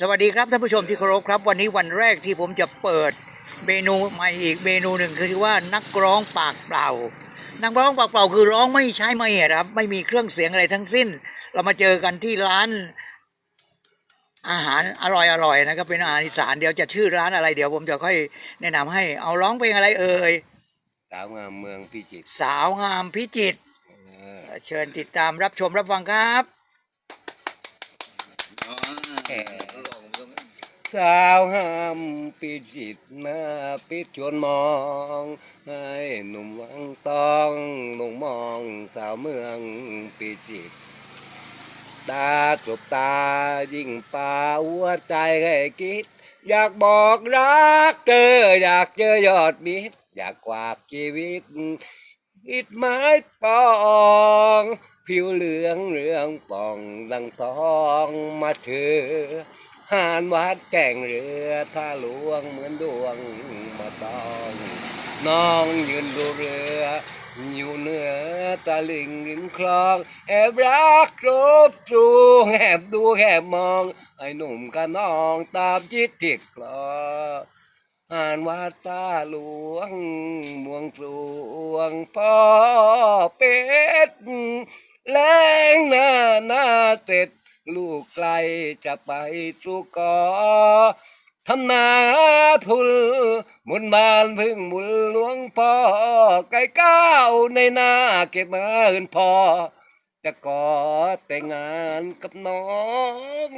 สวัสดีครับท่านผู้ชมที่เคารพครับ วันนี้วันแรกที่ผมจะเปิดเมนูใหม่อีกเมนูหนึ่งคือว่านักร้องปากเปล่า นักร้องปากเปล่าคือร้องไม่ใช้ไม้อะครับ ไม่มีเครื่องเสียงอะไรทั้งสิ้น เรามาเจอกันที่ร้านอาหารอร่อยอร่อยๆนะครับเป็นอาหารอีสานเดี๋ยวจะชื่อร้านอะไรเดี๋ยวผมจะค่อยแนะนำให้เอาร้องเพลงอะไรเอ่ยสาวงามเมืองพิจิตรสาวงามพิจิตรเออเชิญติดตามรับชมรับฟังครับ สาวงามพิจิตหน้าปิดชวนมอง ให้หนุ่มวังตองหนุ่มมองสาวเมืองพิจิต ตาจบตายิ่งป่าหัวใจให้คิด อยากบอกรักเธออยากเจอยอดมิตรอยากกวากชีวิตอิดไม้ปองผิวเหลืองเรืองป่องดังทองมาเถือ หานวัดแก่งเรือท่าหลวงเหมือนดวงมาตองน้องยืนดูเรือ อยู่เหนือตะลิงริมคลอง แอบรักรบจูแอบดูแอบมอง ไอ้หนุ่มกับน้องตามจิตติดกลออ่านว่าตาหลวงมวงสรวงพ่อเป็ดแรงหน้าหน้าเสร็จ ลูกไกลจะไปสู่กอทำนาทุนหมุนบานพึ่งหมุนหลวงพ่อไก่ก้าวในนาเก็บมาเอินพอจะกอแต่งงานกับน้อง